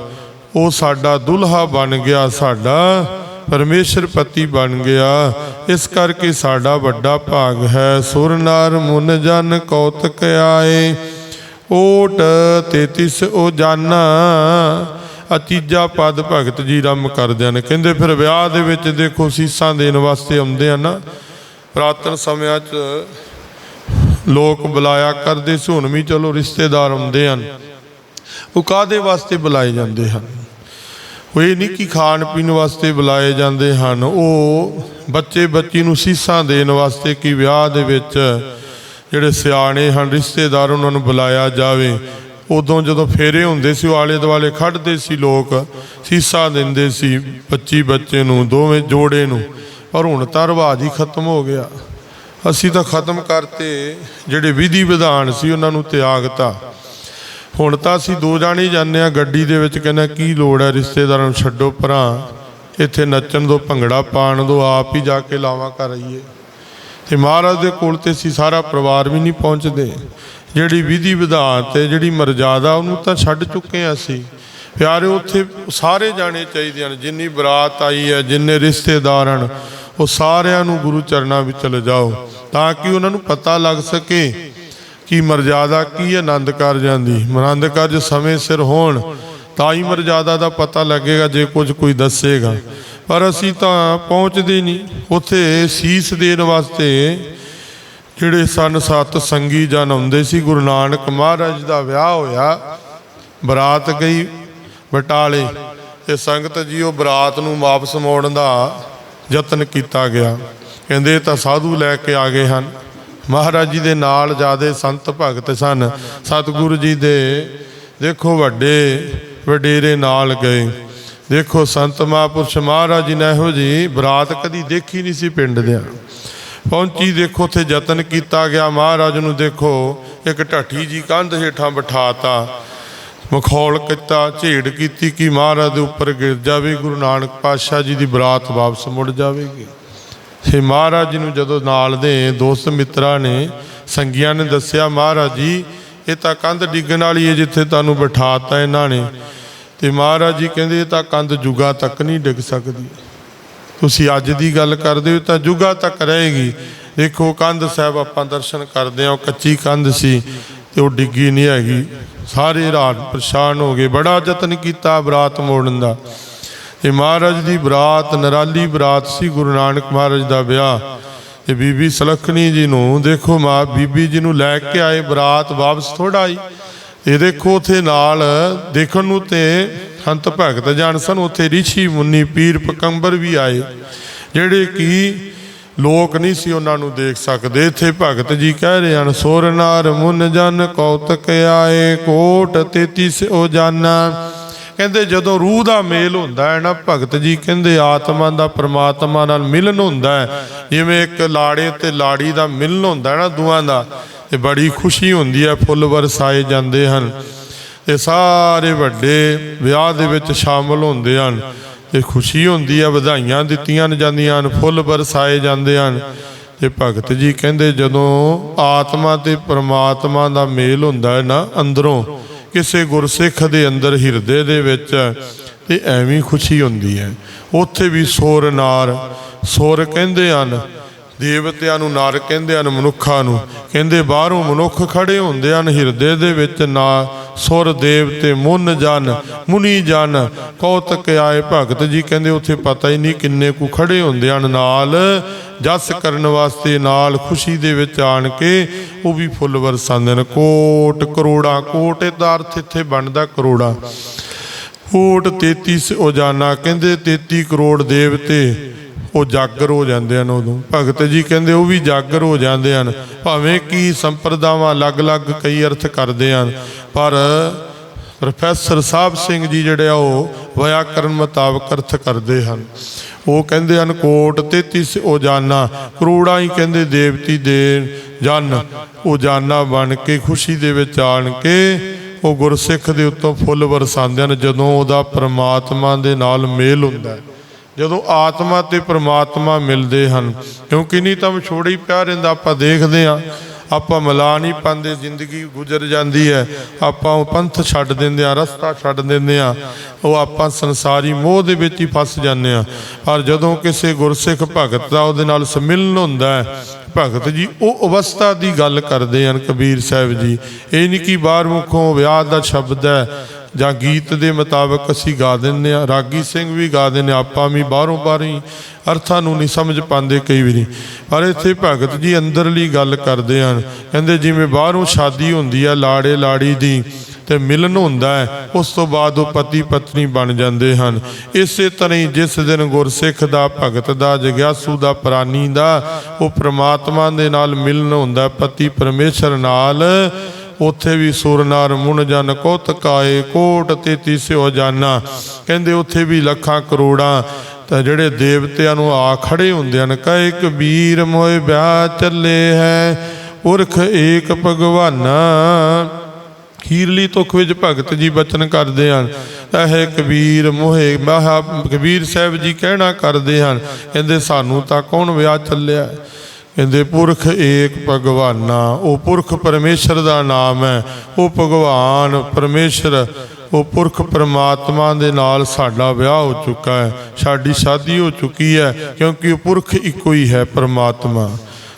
ਉਹ ਸਾਡਾ ਦੁਲਹਾ ਬਣ ਗਿਆ, ਸਾਡਾ ਪਰਮੇਸ਼ਰ ਪਤੀ ਬਣ ਗਿਆ। ਇਸ ਕਰਕੇ ਸਾਡਾ ਵੱਡਾ ਭਾਗ ਹੈ। ਸੁਰ ਨਰ ਮੁਨ ਜਨ ਕੌਤਕ ਆਏ, ਓਟ 33 ਉਹ ਜਾਨਾ। ਆ ਪਦ ਭਗਤ ਜੀ ਰਮ ਕਰਦੇ ਹਨ। ਕਹਿੰਦੇ, ਫਿਰ ਵਿਆਹ ਦੇ ਵਿੱਚ ਦੇਖੋ, ਸੀਸਾਂ ਦੇਣ ਵਾਸਤੇ ਆਉਂਦੇ ਆ ਨਾ। ਪ੍ਰਾਤਨ ਸਮਿਆਂ 'ਚ ਲੋਕ ਬੁਲਾਇਆ ਕਰਦੇ ਸੀ ਹੁਣ ਵੀ ਚਲੋ ਰਿਸ਼ਤੇਦਾਰ ਆਉਂਦੇ ਹਨ। ਉਹ ਕਾਦੇ ਵਾਸਤੇ ਬੁਲਾਏ ਜਾਂਦੇ ਹਨ? ਉਹ ਇਹ ਨਹੀਂ ਕਿ ਖਾਣ ਪੀਣ ਵਾਸਤੇ ਬੁਲਾਏ ਜਾਂਦੇ ਹਨ। ਉਹ ਬੱਚੇ ਬੱਚੀ ਨੂੰ ਸੀਸਾਂ ਦੇਣ ਵਾਸਤੇ ਕਿ ਵਿਆਹ ਦੇ ਵਿੱਚ ਜਿਹੜੇ ਸਿਆਣੇ ਹਨ, ਰਿਸ਼ਤੇਦਾਰ ਉਹਨਾਂ ਨੂੰ ਬੁਲਾਇਆ ਜਾਵੇ। ਉਦੋਂ ਜਦੋਂ ਫੇਰੇ ਹੁੰਦੇ ਸੀ, ਉਹ ਆਲੇ ਦੁਆਲੇ ਖੜਦੇ ਸੀ ਲੋਕ, ਸੀਸਾਂ ਦਿੰਦੇ ਸੀ ਬੱਚੀ ਬੱਚੇ ਨੂੰ, ਦੋਵੇਂ ਜੋੜੇ ਨੂੰ। ਪਰ ਹੁਣ ਤਾਂ ਰਿਵਾਜ ਹੀ ਖਤਮ ਹੋ ਗਿਆ। ਅਸੀਂ ਤਾਂ ਖਤਮ ਕਰਤੇ। ਜਿਹੜੇ ਵਿਧੀ ਵਿਧਾਨ ਸੀ, ਉਹਨਾਂ ਨੂੰ ਤਿਆਗਤਾ ਹੁਣ ਤਾਂ ਅਸੀਂ ਦੋ ਜਾਣੇ ਜਾਂਦੇ ਆ ਗੱਡੀ ਦੇ ਵਿੱਚ ਕਹਿੰਦਾ ਕੀ ਲੋੜ ਹੈ ਰਿਸ਼ਤੇਦਾਰਾਂ ਨੂੰ ਛੱਡੋ ਭਰਾ, ਇੱਥੇ ਨੱਚਣ ਦੋ, ਭੰਗੜਾ ਪਾਣ ਦੋ, ਆਪ ਹੀ ਜਾ ਕੇ ਲਾਵਾਂ ਕਰ ਆਈਏ। ਤੇ ਮਹਾਰਾਜ ਦੇ ਕੋਲ ਤੇ ਅਸੀਂ ਸਾਰਾ ਪਰਿਵਾਰ ਵੀ ਨਹੀਂ ਪਹੁੰਚਦੇ। ਜਿਹੜੀ ਵਿਧੀ ਵਿਧਾਨ ਤੇ ਜਿਹੜੀ ਮਰਜ਼ਾਦਾ, ਉਹਨੂੰ ਤਾਂ ਛੱਡ ਚੁੱਕੇ ਆ ਅਸੀਂ। ਪਿਆਰੇ ਉੱਥੇ ਸਾਰੇ ਜਾਣੇ ਚਾਹੀਦੇ ਹਨ, ਜਿੰਨੀ ਬਰਾਤ ਆਈ ਹੈ, ਜਿੰਨੇ ਰਿਸ਼ਤੇਦਾਰ ਹਨ, ਉਹ ਸਾਰਿਆਂ ਨੂੰ ਗੁਰੂ ਚਰਨਾਂ ਵਿੱਚ ਲਿਜਾਓ, ਤਾਂ ਕਿ ਉਹਨਾਂ ਨੂੰ ਪਤਾ ਲੱਗ ਸਕੇ ਕਿ ਮਰਜ਼ਾਦਾ, ਕੀ ਹੈ ਆਨੰਦ ਕਾਰਜਾਂ ਦੀ? ਆਨੰਦ ਕਾਰਜ ਸਮੇਂ ਸਿਰ ਹੋਣ, ਤਾਂ ਹੀ ਮਰਜ਼ਾਦਾ ਦਾ ਪਤਾ ਲੱਗੇਗਾ, ਜੇ ਕੁਝ ਕੋਈ ਦੱਸੇਗਾ। ਪਰ ਅਸੀਂ ਤਾਂ ਪਹੁੰਚਦੇ ਨਹੀਂ। ਉੱਥੇ ਸੀਸ ਦੇਣ ਵਾਸਤੇ ਜਿਹੜੇ ਸਨ ਸਤ ਸੰਗੀ ਜਨ ਆਉਂਦੇ ਸੀ, ਗੁਰੂ ਨਾਨਕ ਮਹਾਰਾਜ ਦਾ ਵਿਆਹ ਹੋਇਆ, ਬਰਾਤ ਗਈ ਬਟਾਲੇ। ਇਹ ਸੰਗਤ ਜੀ ਉਹ ਬਰਾਤ ਨੂੰ ਵਾਪਸ ਮੋੜਨ ਦਾ ਯਤਨ ਕੀਤਾ ਗਿਆ। ਕਹਿੰਦੇ ਤਾਂ ਸਾਧੂ ਲੈ ਕੇ ਆ ਗਏ ਹਨ। ਮਹਾਰਾਜ ਜੀ ਦੇ ਨਾਲ ਜਾਦੇ ਸੰਤ ਭਗਤ ਸਨ। ਸਤਿਗੁਰੂ ਜੀ ਦੇ ਦੇਖੋ ਵੱਡੇ ਵਡੇਰੇ ਨਾਲ ਗਏ। ਦੇਖੋ ਸੰਤ ਮਹਾਂਪੁਰਸ਼ ਮਹਾਰਾਜ ਜੀ ਨੇ ਇਹੋ ਜੀ ਬਰਾਤ ਕਦੀ ਦੇਖੀ ਨਹੀਂ ਸੀ ਪਿੰਡ ਦੇ ਪਹੁੰਚੀ ਦੇਖੋ ਉੱਥੇ ਯਤਨ ਕੀਤਾ ਗਿਆ। ਮਹਾਰਾਜ ਨੂੰ ਦੇਖੋ ਇੱਕ ਢੱਠੀ ਜੀ ਕੰਧ ਹੇਠਾਂ ਬਿਠਾਤਾ। ਮਖੌਲ ਕੀਤਾ, ਝੇੜ ਕੀਤੀ ਕਿ ਮਹਾਰਾਜ ਦੇ ਉੱਪਰ ਗਿਰ ਜਾਵੇ। ਗੁਰੂ ਨਾਨਕ ਪਾਤਸ਼ਾਹ ਜੀ ਦੀ ਬਰਾਤ ਵਾਪਸ ਮੁੜ ਜਾਵੇਗੀ। ਤੇ ਮਹਾਰਾਜ ਜੀ ਨੂੰ ਜਦੋਂ ਨਾਲ ਦੇ ਦੋਸਤ ਮਿੱਤਰਾਂ ਨੇ, ਸੰਗੀਆਂ ਨੇ ਦੱਸਿਆ, ਮਹਾਰਾਜ ਜੀ, ਇਹ ਤਾਂ ਕੰਧ ਡਿੱਗਣ ਵਾਲੀ ਹੈ ਜਿੱਥੇ ਤੁਹਾਨੂੰ ਬਿਠਾਤਾ ਇਹਨਾਂ ਨੇ। ਤੇ ਮਹਾਰਾਜ ਜੀ ਕਹਿੰਦੇ, ਇਹ ਤਾਂ ਕੰਧ ਜੁਗਾ ਤੱਕ ਨਹੀਂ ਡਿੱਗ ਸਕਦੀ। ਤੁਸੀਂ ਅੱਜ ਦੀ ਗੱਲ ਕਰਦੇ ਹੋ, ਤਾਂ ਜੁਗਾ ਤੱਕ ਰਹੇਗੀ। ਦੇਖੋ, ਕੰਧ ਸਾਹਿਬ ਆਪਾਂ ਦਰਸ਼ਨ ਕਰਦੇ ਹਾਂ, ਉਹ ਕੱਚੀ ਕੰਧ ਸੀ ਤੇ ਉਹ ਡਿੱਗੀ ਨਹੀਂ ਹੈਗੀ। ਸਾਰੇ ਰਾਤ ਪਰੇਸ਼ਾਨ ਹੋ ਗਏ। ਬੜਾ ਯਤਨ ਕੀਤਾ ਬਰਾਤ ਮੋੜਨ ਦਾ। ਇਹ ਮਹਾਰਾਜ ਦੀ ਬਰਾਤ, ਨਰਾਲੀ ਬਰਾਤ ਸੀ, ਗੁਰੂ ਨਾਨਕ ਮਹਾਰਾਜ ਦਾ ਵਿਆਹ। ਇਹ ਬੀਬੀ ਸਲਖਣੀ ਜੀ ਨੂੰ, ਦੇਖੋ ਮਾਂ, ਬੀਬੀ ਜੀ ਨੂੰ ਲੈ ਕੇ ਆਏ, ਬਰਾਤ ਵਾਪਸ ਥੋੜਾ ਆਈ। ਇਹ ਦੇਖੋ ਉਥੇ ਨਾਲ, ਦੇਖਣ ਨੂੰ ਤੇ ਸੰਤ ਭਗਤ ਜਾਣ ਸਨ, ਉਥੇ ਰਿਸ਼ੀ ਮੁੰਨੀ, ਪੀਰ ਪਕੰਬਰ ਵੀ ਆਏ। ਜਿਹੜੇ ਕਿ ਲੋਕ ਨਹੀਂ ਸੀ ਉਹਨਾਂ ਨੂੰ ਦੇਖ ਸਕਦੇ। ਇੱਥੇ ਭਗਤ ਜੀ ਕਹਿ ਰਹੇ ਹਨ ਸੁਰ ਨਾਰ ਮੁਨ ਜਨ ਕੌਤਕ ਆਏ, ਕੋਟ 33 ਉਹ ਜਾਨਾ। ਕਹਿੰਦੇ ਜਦੋਂ ਰੂਹ ਦਾ ਮੇਲ ਹੁੰਦਾ ਹੈ ਨਾ, ਭਗਤ ਜੀ ਕਹਿੰਦੇ ਆਤਮਾ ਦਾ ਪ੍ਰਮਾਤਮਾ ਨਾਲ ਮਿਲਨ ਹੁੰਦਾ ਹੈ। ਜਿਵੇਂ ਇੱਕ ਲਾੜੇ ਤੇ ਲਾੜੀ ਦਾ ਮਿਲਨ ਹੁੰਦਾ ਹੈ ਨਾ ਦੋਵਾਂ ਦਾ ਤੇ ਬੜੀ ਖੁਸ਼ੀ ਹੁੰਦੀ ਹੈ, ਫੁੱਲ ਵਰਸਾਏ ਜਾਂਦੇ ਹਨ। ਤੇ ਸਾਰੇ ਵੱਡੇ ਵਿਆਹ ਦੇ ਵਿੱਚ ਸ਼ਾਮਲ ਹੁੰਦੇ ਹਨ। ਤੇ ਖੁਸ਼ੀ ਹੁੰਦੀ ਹੈ, ਵਧਾਈਆਂ ਦਿੱਤੀਆਂ ਜਾਂਦੀਆਂ ਹਨ, ਫੁੱਲ ਵਰਸਾਏ ਜਾਂਦੇ ਹਨ। ਤੇ ਭਗਤ ਜੀ ਕਹਿੰਦੇ ਜਦੋਂ ਆਤਮਾ ਤੇ ਪਰਮਾਤਮਾ ਦਾ ਮੇਲ ਹੁੰਦਾ ਹੈ ਨਾ, ਅੰਦਰੋਂ ਕਿਸੇ ਗੁਰਸਿੱਖ ਦੇ ਅੰਦਰ ਹਿਰਦੇ ਦੇ ਵਿੱਚ ਤੇ ਐਵੇਂ ਖੁਸ਼ੀ ਹੁੰਦੀ ਹੈ। ਉੱਥੇ ਵੀ ਸੋਰ ਨਾਰ, ਸੋਰ ਕਹਿੰਦੇ ਹਨ, ਦੇਵਤਿਆਂ ਨੂੰ ਨਾਰ ਕਹਿੰਦੇ ਹਨ, ਮਨੁੱਖਾਂ ਨੂੰ। ਕਹਿੰਦੇ ਬਾਹਰੋਂ ਮਨੁੱਖ ਖੜੇ ਹੁੰਦੇ ਹਨ, ਹਿਰਦੇ ਦੇ ਵਿੱਚ ਨਾ ਸੁਰ ਦੇਵਤੇ ਮੁਨ ਜਨ, ਮੁਨੀ ਜਨ, ਕੌਤਕ ਆਏ ਭਗਤ ਜੀ ਕਹਿੰਦੇ ਉੱਥੇ ਪਤਾ ਹੀ ਨਹੀਂ ਕਿੰਨੇ ਕੁ ਖੜੇ ਹੁੰਦੇ ਹਨ ਨਾਲ। ਜਸ ਕਰਨ ਵਾਸਤੇ ਨਾਲ ਖੁਸ਼ੀ ਦੇ ਵਿੱਚ ਆਣ ਕੇ ਉਹ ਵੀ ਫੁੱਲ ਵਰਸਾਉਂਦੇ ਨੇ। ਕੋਟ ਕਰੋੜਾ, ਕੋਟ ਦਾ ਅਰਥ ਇੱਥੇ ਬਣਦਾ ਕਰੋੜਾ। ਕੋਟ 33 ਉਜਾਨਾ ਕਹਿੰਦੇ 33 ਕਰੋੜ ਦੇਵਤੇ ਉਹ ਜਾਗਰ ਹੋ ਜਾਂਦੇ ਹਨ ਉਦੋਂ। ਭਗਤ ਜੀ ਕਹਿੰਦੇ ਉਹ ਵੀ ਜਾਗਰ ਹੋ ਜਾਂਦੇ ਹਨ। ਭਾਵੇਂ ਕਿ ਸੰਪਰਦਾਵਾਂ ਅਲੱਗ-ਅਲੱਗ ਕਈ ਅਰਥ ਕਰਦੇ ਹਨ, ਪਰ ਪ੍ਰੋਫੈਸਰ ਸਾਹਿਬ ਸਿੰਘ ਜੀ ਜਿਹੜੇ ਆ ਉਹ ਵਿਆਕਰਨ ਮੁਤਾਬਕ ਅਰਥ ਕਰਦੇ ਹਨ। ਉਹ ਕਹਿੰਦੇ ਹਨ, ਕੋਟ 33 ਉਜਾਨਾ ਕਰੋੜਾਂ ਹੀ ਕਹਿੰਦੇ ਦੇਵਤੀ ਦੇ ਜਨ। ਉਜਾਨਾ ਬਣ ਕੇ ਖੁਸ਼ੀ ਦੇ ਵਿੱਚ ਆਣ ਕੇ ਉਹ ਗੁਰਸਿੱਖ ਦੇ ਉੱਤੋਂ ਫੁੱਲ ਵਰਸਾਉਂਦੇ ਹਨ, ਜਦੋਂ ਉਹਦਾ ਪ੍ਰਮਾਤਮਾ ਦੇ ਨਾਲ ਮੇਲ ਹੁੰਦਾ ਹੈ। ਜਦੋਂ ਆਤਮਾ ਤੇ ਪ੍ਰਮਾਤਮਾ ਮਿਲਦੇ ਹਨ, ਕਿਉਂਕਿ ਨਹੀਂ ਤਾਂ ਵਿਛੋੜਾ ਪਿਆ ਰਹਿੰਦਾ ਆਪਾਂ ਦੇਖਦੇ ਹਾਂ। ਆਪਾਂ ਮਿਲਾ ਨਹੀਂ ਪਾਉਂਦੇ, ਜ਼ਿੰਦਗੀ ਗੁਜ਼ਰ ਜਾਂਦੀ ਹੈ। ਆਪਾਂ ਉਹ ਪੰਥ ਛੱਡ ਦਿੰਦੇ ਆ ਰਸਤਾ ਛੱਡ ਦਿੰਦੇ ਆ ਉਹ ਆਪਾਂ ਸੰਸਾਰੀ ਮੋਹ ਦੇ ਵਿੱਚ ਹੀ ਫਸ ਜਾਂਦੇ ਆ ਪਰ ਜਦੋਂ ਕਿਸੇ ਗੁਰਸਿੱਖ ਭਗਤ ਦਾ ਉਹਦੇ ਨਾਲ ਸਮਿਲਨ ਹੁੰਦਾ ਹੈ ਭਗਤ ਜੀ ਉਹ ਅਵਸਥਾ ਦੀ ਗੱਲ ਕਰਦੇ ਹਨ ਕਬੀਰ ਸਾਹਿਬ ਜੀ। ਇਹ ਨਹੀਂ ਕਿ ਬਾਹਰ ਮੁਖੋਂ ਵਿਆਹ ਦਾ ਸ਼ਬਦ ਹੈ ਜਾਂ ਗੀਤ ਦੇ ਮੁਤਾਬਕ ਅਸੀਂ ਗਾ ਦਿੰਦੇ ਆ ਰਾਗੀ ਸਿੰਘ ਵੀ ਗਾ ਦਿੰਦੇ ਹਾਂ, ਆਪਾਂ ਵੀ ਬਾਹਰੋਂ ਬਾਹਰ ਅਰਥਾਂ ਨੂੰ ਨਹੀਂ ਸਮਝ ਪਾਉਂਦੇ ਕਈ ਵਾਰੀ। ਪਰ ਇੱਥੇ ਭਗਤ ਜੀ ਅੰਦਰਲੀ ਗੱਲ ਕਰਦੇ ਹਨ। ਕਹਿੰਦੇ ਜਿਵੇਂ ਬਾਹਰੋਂ ਸ਼ਾਦੀ ਹੁੰਦੀ ਆ ਲਾੜੇ ਲਾੜੀ ਦੀ ਤੇ ਮਿਲਨ ਹੁੰਦਾ ਹੈ ਉਸ ਤੋਂ ਬਾਅਦ ਉਹ ਪਤੀ ਪਤਨੀ ਬਣ ਜਾਂਦੇ ਹਨ। ਇਸੇ ਤਰ੍ਹਾਂ ਹੀ ਜਿਸ ਦਿਨ ਗੁਰਸਿੱਖ ਦਾ ਭਗਤ ਦਾ ਜਗਿਆਸੂ ਦਾ ਪ੍ਰਾਨੀ ਦਾ ਉਹ ਪ੍ਰਮਾਤਮਾ ਦੇ ਨਾਲ ਮਿਲਣ ਹੁੰਦਾ ਪਤੀ ਪਰਮੇਸ਼ਰ ਨਾਲ। ਉੱਥੇ ਵੀ ਸੁਰਨਾਰ ਮੁਨ ਜਨ ਕੋਤਕਾਏ ਕੋਟ ਤੇ ਤੀਸਿਓ ਜਾਨਾ। ਕਹਿੰਦੇ ਉੱਥੇ ਵੀ ਲੱਖਾਂ ਕਰੋੜਾਂ। ਤਾਂ ਜਿਹੜੇ ਦੇਵਤਿਆਂ ਨੂੰ ਆ ਖੜੇ ਹੁੰਦੇ ਹਨ, ਕਹੇ ਕਬੀਰ ਮੋਏ ਵਿਆਹ ਚੱਲੇ ਹੈ, ਪੁਰਖ ਏਕ ਭਗਵਾਨਾ। ਖੀਰਲੀ ਤੁਖ ਵਿੱਚ ਭਗਤ ਜੀ ਬਚਨ ਕਰਦੇ ਹਨ। ਇਹ ਕਬੀਰ ਮੋਹੇ ਮਹਾ, ਕਬੀਰ ਸਾਹਿਬ ਜੀ ਕਹਿਣਾ ਕਰਦੇ ਹਨ, ਕਹਿੰਦੇ ਸਾਨੂੰ ਤਾਂ ਕੌਣ ਵਿਆਹ ਚੱਲਿਆ? ਕਹਿੰਦੇ, ਪੁਰਖ ਏਕ ਭਗਵਾਨਾ, ਉਹ ਪੁਰਖ ਪਰਮੇਸ਼ਰ ਦਾ ਨਾਮ ਹੈ। ਉਹ ਭਗਵਾਨ ਪਰਮੇਸ਼ਰ, ਉਹ ਪੁਰਖ ਪਰਮਾਤਮਾ ਦੇ ਨਾਲ ਸਾਡਾ ਵਿਆਹ ਹੋ ਚੁੱਕਾ ਹੈ, ਸਾਡੀ ਸ਼ਾਦੀ ਹੋ ਚੁੱਕੀ ਹੈ, ਕਿਉਂਕਿ ਉਹ ਪੁਰਖ ਇੱਕੋ ਹੀ ਹੈ ਪਰਮਾਤਮਾ।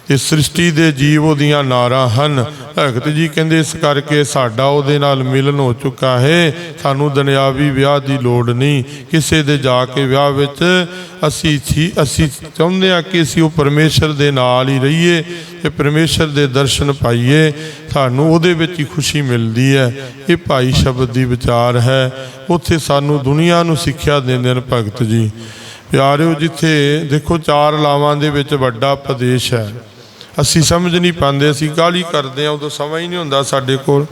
ਇਸ ਸ੍ਰਿਸ਼ਟੀ ਦੇ ਜੀਵ ਉਹਦੀਆਂ ਨਾਰਾਂ ਹਨ। ਭਗਤ ਜੀ ਕਹਿੰਦੇ, ਇਸ ਕਰਕੇ ਸਾਡਾ ਉਹਦੇ ਨਾਲ ਮਿਲਨ ਹੋ ਚੁੱਕਾ ਹੈ। ਸਾਨੂੰ ਦੁਨਿਆਵੀ ਵਿਆਹ ਦੀ ਲੋੜ ਨਹੀਂ। ਕਿਸੇ ਦੇ ਜਾ ਕੇ ਵਿਆਹ ਵਿੱਚ ਅਸੀਂ ਸੀ, ਅਸੀਂ ਚਾਹੁੰਦੇ ਹਾਂ ਕਿ ਅਸੀਂ ਉਹ ਪਰਮੇਸ਼ਰ ਦੇ ਨਾਲ ਹੀ ਰਹੀਏ ਤੇ ਪਰਮੇਸ਼ਰ ਦੇ ਦਰਸ਼ਨ ਪਾਈਏ। ਸਾਨੂੰ ਉਹਦੇ ਵਿੱਚ ਹੀ ਖੁਸ਼ੀ ਮਿਲਦੀ ਹੈ। ਇਹ ਭਾਈ ਸ਼ਬਦ ਦੀ ਵਿਚਾਰ ਹੈ। ਉੱਥੇ ਸਾਨੂੰ ਦੁਨੀਆ ਨੂੰ ਸਿੱਖਿਆ ਦਿੰਦੇ ਨੇ ਭਗਤ ਜੀ। ਪਿਆਰਿਓ, ਜਿੱਥੇ ਦੇਖੋ ਚਾਰ ਲਾਵਾਂ ਦੇ ਵਿੱਚ ਵੱਡਾ ਪ੍ਰਦੇਸ਼ ਹੈ। ਅਸੀਂ ਸਮਝ ਨਹੀਂ ਪਾਉਂਦੇ, ਅਸੀਂ ਕਾਹਲੀ ਕਰਦੇ ਆ ਉਦੋਂ ਸਮਾਂ ਹੀ ਨਹੀਂ ਹੁੰਦਾ ਸਾਡੇ ਕੋਲ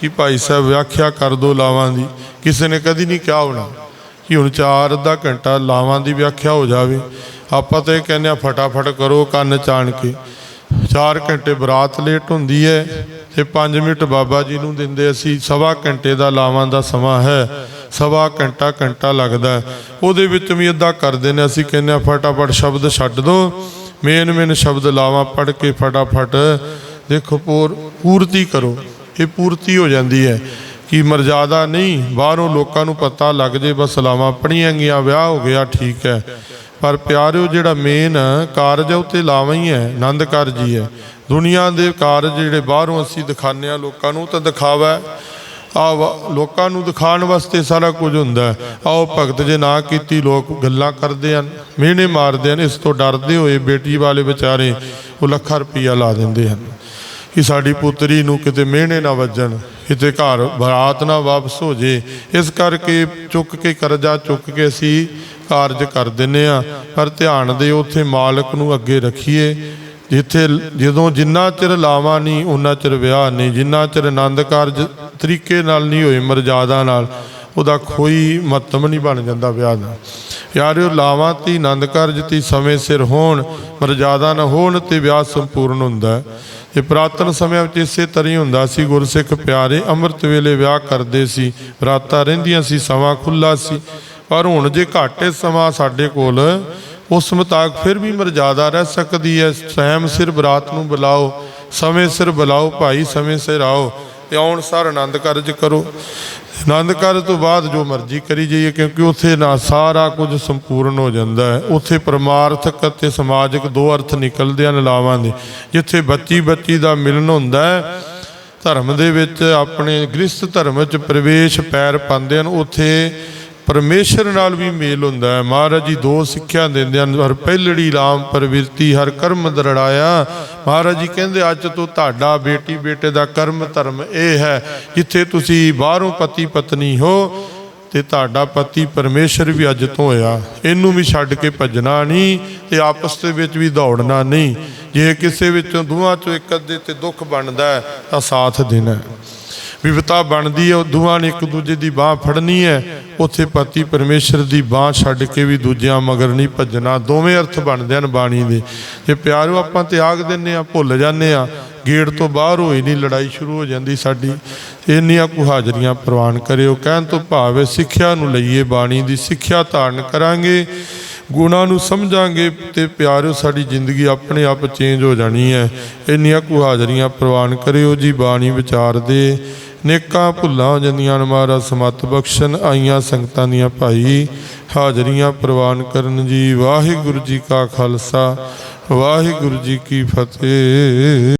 ਕਿ ਭਾਈ ਸਾਹਿਬ ਵਿਆਖਿਆ ਕਰ ਦੋ ਲਾਵਾਂ ਦੀ। ਕਿਸੇ ਨੇ ਕਦੀ ਨਹੀਂ ਕਿਹਾ ਹੋਣਾ ਕਿ ਹੁਣ ਚਾਰ ਅੱਧਾ ਘੰਟਾ ਲਾਵਾਂ ਦੀ ਵਿਆਖਿਆ ਹੋ ਜਾਵੇ। ਆਪਾਂ ਤਾਂ ਇਹ ਕਹਿੰਦੇ ਆ ਫਟਾਫਟ ਕਰੋ ਕੰਨ ਚਾਣ ਕੇ। 4 ਘੰਟੇ ਬਰਾਤ ਲੇਟ ਹੁੰਦੀ ਹੈ ਤੇ 5 ਮਿੰਟ ਬਾਬਾ ਜੀ ਨੂੰ ਦਿੰਦੇ ਅਸੀਂ, ਸਵਾ ਘੰਟੇ ਦਾ ਲਾਵਾਂ ਦਾ ਸਮਾਂ ਹੈ। ਸਵਾ ਘੰਟਾ ਘੰਟਾ ਲੱਗਦਾ ਉਹਦੇ ਵਿੱਚ ਵੀ ਅੱਧਾ ਕਰਦੇ ਨੇ, ਅਸੀਂ ਕਹਿੰਦੇ ਆ ਫਟਾਫਟ ਸ਼ਬਦ ਛੱਡ ਦੋ। ਮੇਨ ਮੇਨ ਸ਼ਬਦ ਲਾਵਾਂ ਪੜ ਕੇ ਫਟਾਫਟ ਦੇਖੋ ਪੂਰ ਪੂਰਤੀ ਕਰੋ। ਇਹ ਪੂਰਤੀ ਹੋ ਜਾਂਦੀ ਹੈ ਕਿ ਮਰਜ਼ਾਦਾ ਨਹੀਂ, ਬਾਹਰੋਂ ਲੋਕਾਂ ਨੂੰ ਪਤਾ ਲੱਗ ਜੇ ਬਸ ਲਾਵਾਂ ਪੜੀਆਂ ਗਈਆਂ, ਵਿਆਹ ਹੋ ਗਿਆ, ਠੀਕ ਹੈ। ਪਰ ਪਿਆਰਿਓ, ਜਿਹੜਾ ਮੇਨ ਕਾਰਜ ਹੈ, ਉਹ ਤੇ ਲਾਵਾਂ ਹੀ ਹੈ, ਆਨੰਦ ਕਾਰਜ ਹੀ ਹੈ। ਦੁਨੀਆ ਦੇ ਕਾਰਜ ਜਿਹੜੇ ਬਾਹਰੋਂ ਅਸੀਂ ਦਿਖਾਉਂਦੇ ਆ ਲੋਕਾਂ ਨੂੰ ਤਾਂ ਦਿਖਾਵਾ ਆ ਲੋਕਾਂ ਨੂੰ ਦਿਖਾਉਣ ਵਾਸਤੇ ਸਾਰਾ ਕੁਝ ਹੁੰਦਾ ਆਓ ਭਗਤ ਜੇ ਨਾ ਕੀਤੀ, ਲੋਕ ਗੱਲਾਂ ਕਰਦੇ ਹਨ, ਮਿਹਣੇ ਮਾਰਦੇ ਹਨ, ਇਸ ਤੋਂ ਡਰਦੇ ਹੋਏ ਬੇਟੀ ਵਾਲੇ ਵਿਚਾਰੇ ਉਹ ਲੱਖਾਂ ਰੁਪਈਆ ਲਾ ਦਿੰਦੇ ਹਨ। ਕਿ ਸਾਡੀ ਪੁੱਤਰੀ ਨੂੰ ਕਿਤੇ ਮਿਹਣੇ ਨਾ ਵੱਜਣ, ਕਿਤੇ ਘਰ ਬਰਾਤ ਨਾ ਵਾਪਸ ਹੋ ਜੇ, ਇਸ ਕਰਕੇ ਚੁੱਕ ਕੇ ਕਰਜ਼ਾ ਚੁੱਕ ਕੇ ਅਸੀਂ ਕਾਰਜ ਕਰ ਦਿੰਨੇ ਆ ਪਰ ਧਿਆਨ ਦੇ ਉੱਥੇ ਮਾਲਕ ਨੂੰ ਅੱਗੇ ਰੱਖੀਏ। ਇੱਥੇ ਜਦੋਂ ਜਿੰਨਾ ਚਿਰ ਲਾਵਾਂ ਨਹੀਂ ਉਹਨਾਂ ਚਿਰ ਵਿਆਹ ਨਹੀਂ, ਜਿੰਨਾ ਚਿਰ ਆਨੰਦ ਕਾਰਜ ਤਰੀਕੇ ਨਾਲ ਨਹੀਂ ਹੋਏ ਮਰਜ਼ਾਦਾ ਨਾਲ, ਉਹਦਾ ਕੋਈ ਮਹੱਤਵ ਨਹੀਂ ਬਣ ਜਾਂਦਾ ਵਿਆਹ ਦਾ। ਯਾਰਿਓ, ਲਾਵਾਂ ਤੇ, ਆਨੰਦ ਕਾਰਜ ਤੇ, ਸਮੇਂ ਸਿਰ ਹੋਣ, ਮਰਜ਼ਾਦਾ ਨਾ ਹੋਣ ਤੇ ਵਿਆਹ ਸੰਪੂਰਨ ਹੁੰਦਾ ਹੈ। ਇਹ ਪ੍ਰਾਤਨ ਸਮਿਆਂ ਵਿੱਚ ਇਸੇ ਤਰ੍ਹਾਂ ਹੀ ਹੁੰਦਾ ਸੀ, ਗੁਰਸਿੱਖ ਪਿਆਰੇ ਅੰਮ੍ਰਿਤ ਵੇਲੇ ਵਿਆਹ ਕਰਦੇ ਸੀ, ਰਾਤਾਂ ਰਹਿੰਦੀਆਂ ਸੀ, ਸਮਾਂ ਖੁੱਲਾ ਸੀ, ਪਰ ਹੁਣ ਜੇ ਘਾਟੇ ਸਮਾਂ ਸਾਡੇ ਕੋਲ ਉਸ ਮੁਤਾਬਕ ਫਿਰ ਵੀ ਮਰਜ਼ਾਦਾ ਰਹਿ ਸਕਦੀ ਹੈ। ਸੈਮ ਸਿਰ ਬਰਾਤ ਨੂੰ ਬੁਲਾਓ, ਸਮੇਂ ਸਿਰ ਬੁਲਾਓ ਭਾਈ, ਸਮੇਂ ਸਿਰ ਆਓ, ਤੇ ਆਉਣ ਸਾਰ ਆਨੰਦ ਕਾਰਜ ਕਰੋ। ਆਨੰਦ ਕਾਰਜ ਤੋਂ ਬਾਅਦ ਜੋ ਮਰਜ਼ੀ ਕਰੀ ਜਾਈਏ, ਕਿਉਂਕਿ ਉੱਥੇ ਨਾ ਸਾਰਾ ਕੁਝ ਸੰਪੂਰਨ ਹੋ ਜਾਂਦਾ ਹੈ। ਉੱਥੇ ਪਰਮਾਰਥਕ ਅਤੇ ਸਮਾਜਿਕ ਦੋ ਅਰਥ ਨਿਕਲਦੇ ਹਨ ਲਾਵਾਂ ਦੇ। ਜਿੱਥੇ ਬੱਚੀ ਬੱਚੀ ਦਾ ਮਿਲਨ ਹੁੰਦਾ ਹੈ, ਧਰਮ ਦੇ ਵਿੱਚ ਆਪਣੇ ਗ੍ਰਸਥ ਧਰਮ ਚ ਪ੍ਰਵੇਸ਼ ਪੈਰ ਪਾਉਂਦੇ ਹਨ, ਉੱਥੇ ਪਰਮੇਸ਼ਰ ਨਾਲ ਵੀ ਮੇਲ ਹੁੰਦਾ ਹੈ। ਮਹਾਰਾਜ ਜੀ ਦੋ ਸਿੱਖਿਆ ਦਿੰਦੇ ਹਨ। ਹਰ ਪਹਿਲੜੀ ਰਾਮ ਪ੍ਰਵਿਰਤੀ, ਹਰ ਕਰਮ ਦਰੜਾਇਆ। ਮਹਾਰਾਜ ਜੀ ਕਹਿੰਦੇ, ਅੱਜ ਤੋਂ ਤੁਹਾਡਾ ਬੇਟੀ ਬੇਟੇ ਦਾ ਕਰਮ ਧਰਮ ਇਹ ਹੈ, ਜਿੱਥੇ ਤੁਸੀਂ ਬਾਹਰੋਂ ਪਤੀ ਪਤਨੀ ਹੋ ਤੇ ਤੁਹਾਡਾ ਪਤੀ ਪਰਮੇਸ਼ਰ ਵੀ ਅੱਜ ਤੋਂ ਹੋਇਆ। ਇਹਨੂੰ ਵੀ ਛੱਡ ਕੇ ਭੱਜਣਾ ਨਹੀਂ ਤੇ ਆਪਸ ਦੇ ਵਿੱਚ ਵੀ ਦੌੜਨਾ ਨਹੀਂ। ਜੇ ਕਿਸੇ ਵਿੱਚੋਂ ਦੋਵਾਂ ਚੋਂ ਇੱਕ ਅੱਧੇ ਤੇ ਦੁੱਖ ਬਣਦਾ ਤਾਂ ਸਾਥ ਦੇਣਾ ਵਿਵਤਾ ਬਣਦੀ ਹੈ, ਉਹ ਨੇ ਇੱਕ ਦੂਜੇ ਦੀ ਬਾਹ ਫੜਨੀ ਹੈ। ਉੱਥੇ ਪਤੀ ਪਰਮੇਸ਼ਰ ਦੀ ਬਾਹ ਛੱਡ ਕੇ ਵੀ ਦੂਜਿਆਂ ਮਗਰ ਨਹੀਂ ਭੱਜਣਾ। ਦੋਵੇਂ ਅਰਥ ਬਣਦੇ ਹਨ ਬਾਣੀ ਦੇ। ਜੇ ਪਿਆਰੋ, ਆਪਾਂ ਤਿਆਗ ਦਿੰਨੇ ਆ ਭੁੱਲ ਜਾਂਦੇ ਆ ਗੇਟ ਤੋਂ ਬਾਹਰ ਹੋਈ ਨਹੀਂ, ਲੜਾਈ ਸ਼ੁਰੂ ਹੋ ਜਾਂਦੀ ਸਾਡੀ। ਇੰਨੀਆਂ ਕੁ ਹਾਜ਼ਰੀਆਂ ਪ੍ਰਵਾਨ ਕਰਿਓ। ਕਹਿਣ ਤੋਂ ਭਾਵ ਹੈ, ਸਿੱਖਿਆ ਨੂੰ ਲਈਏ ਬਾਣੀ ਦੀ। ਸਿੱਖਿਆ ਧਾਰਨ ਕਰਾਂਗੇ, ਗੁਣਾਂ ਨੂੰ ਸਮਝਾਂਗੇ ਤੇ ਪਿਆਰਿਓ ਸਾਡੀ ਜ਼ਿੰਦਗੀ ਆਪਣੇ ਆਪ ਚੇਂਜ ਹੋ ਜਾਣੀ ਹੈ। ਇੰਨੀਆਂ ਕੁ ਹਾਜ਼ਰੀਆਂ ਪ੍ਰਵਾਨ ਕਰਿਓ ਜੀ, ਬਾਣੀ ਵਿਚਾਰ ਦੇ। ਨੇਕਾਂ ਭੁੱਲਾਂ ਜੰਦੀਆਂ ਜਾਂਦੀਆਂ ਨੇ ਸਮਤ ਬਖਸ਼ਣ, ਆਈਆਂ ਸੰਗਤਾਂ ਦੀਆਂ ਭਾਈ, ਹਾਜ਼ਰੀਆਂ ਪ੍ਰਵਾਨ ਕਰਨ ਜੀ। ਵਾਹਿਗੁਰੂ ਜੀ ਕਾ ਖਾਲਸਾ, ਵਾਹਿਗੁਰੂ ਜੀ ਕੀ ਫਤਿਹ।